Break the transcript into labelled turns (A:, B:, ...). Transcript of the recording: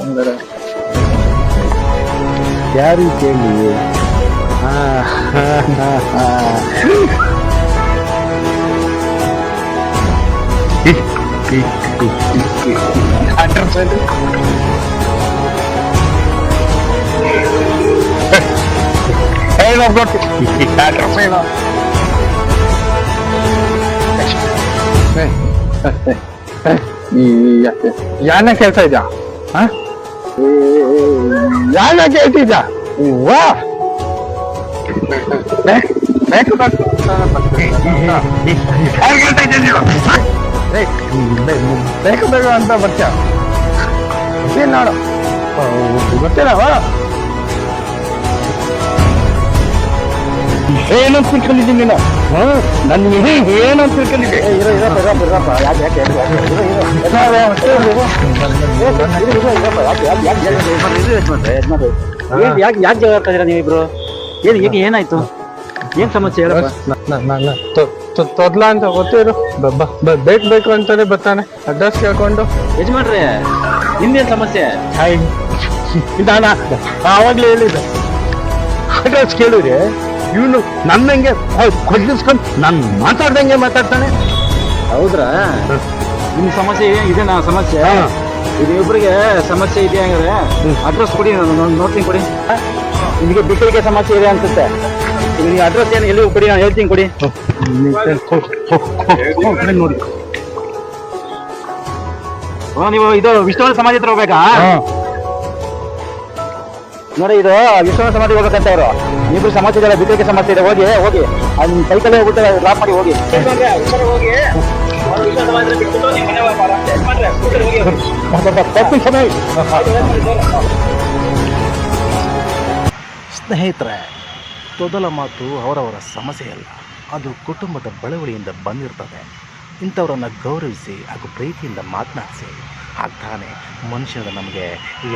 A: ಅಂದ್ರೆ ಯಾರು ಕೇಳಿ ಹೇಳಿ ಹೇಳೋ ಗೊತ್ತು ಅಡ್ರೆಸ್ ಹೇಳೋ ಯಾನ ಕೇಳ್ತಾ ಇದ್ಯಾ ಯಾನ ಕೇಳ್ತಿದ್ದ ವಾ ಬೇಕು ಬೇಕು ಅಂತ ಬರ್ತೀಯ ನೋಡು ಗೊತ್ತಿಲ್ಲವ ಏನು ಅಂತ ತಿಳ್ಕೊಂಡಿದ್ದೀನಿ ನೀನು ನನಗೆ ನನ್ನ ಏನು ಅಂತ ತಿಳ್ಕೊಂಡಿದ್ದೆ ಯಾಕೆ ಯಾಕೆ
B: ಯಾಕೆ ಯಾಕೆ ಜಗಳ ಇದೀರಾ ನೀವಿಬ್ರು ಏನು ಈಗ ಏನಾಯ್ತು ಏನ್ ಸಮಸ್ಯೆ ಹೇಳಪ್ಪ
A: ತೊದ್ಲ ಅಂತ ಗೊತ್ತಿರು ಬೇಕು ಬೇಕು ಅಂತಾನೆ ಬರ್ತಾನೆ ಅಡ್ರೆಸ್ ಕೇಳ್ಕೊಂಡು
B: ಯಜಮಾನ್ರೆ ನಿಮ್ದೇನ್ ಸಮಸ್ಯೆ
A: ಹಾಯ್ ಆವಾಗಲೇ ಹೇಳಿದ್ದೆ ಅಡ್ರೆಸ್ ಕೇಳಿರಿ ಇವನು ನನ್ನಂಗೆ ಕೊಡ್ಲಿಸ್ಕೊಂಡು ನಾನು ಮಾತಾಡ್ದಂಗೆ ಮಾತಾಡ್ತಾನೆ.
B: ಹೌದ್ರಾ? ನಿಮ್ ಸಮಸ್ಯೆ ಇದೇನಾ ಸಮಸ್ಯೆ?
A: ಹಾ.
B: ಇದು ಇಬ್ಬರಿಗೆ ಸಮಸ್ಯೆ ಇದೆ ಅಂದ್ರೆ ಅಡ್ರೆಸ್ ಕೊಡಿ ನಾನು ನೋಡ್ತೀನಿ ಕೊಡಿ. ನಿಮಗೆ ಬಿಟ್ಟಿಗೆ ಸಮಸ್ಯೆ ಇದೆ ಅನ್ಸುತ್ತೆ. ನಿಮಗೆ ನೀವು ಅಡ್ರೆಸ್ ಏನು ಎಲ್ಲಿ ಕೊಡಿ ನಾನು ಹೇಳ್ತೀನಿ ಕೊಡಿ.
A: ನೋಡಿ.
B: ನೀವು ಇದು ವಿಷ್ಣು ಸಮಾಜ ಹತ್ರ ಹೋಗ್ಬೇಕಾ? ನೋಡಿ, ಇದು ವಿಶ್ವನಾಥ ಸಮಾಧಿ ಹೋಗ್ಬೇಕಂತ ಇರೋ ನೀವು ಸಮಸ್ಯೆ ಇದೆ ಬಿಕ್ಕಳಿಗೆ ಸಮಸ್ಯೆ ಇದೆ ಹೋಗಿ ಹೋಗಿ. ಅಲ್ಲಿ ಸೈಕಲ್ ಹೋಗ್ಬಿಟ್ಟು ಡ್ರಾಪ್ ಮಾಡಿ ಹೋಗಿ.
C: ಸ್ನೇಹಿತರೆ, ತೊದಲ ಮಾತು ಅವರವರ ಸಮಸ್ಯೆ ಅಲ್ಲ. ಅದು ಕುಟುಂಬದ ಬಳವಳಿಯಿಂದ ಬಂದಿರ್ತದೆ. ಇಂಥವರನ್ನು ಗೌರವಿಸಿ ಹಾಗೂ ಪ್ರೀತಿಯಿಂದ ಮಾತನಾಡಿಸಿ. ಆಗ್ತಾನೆ ಮನುಷ್ಯನ ನಮಗೆ ಈ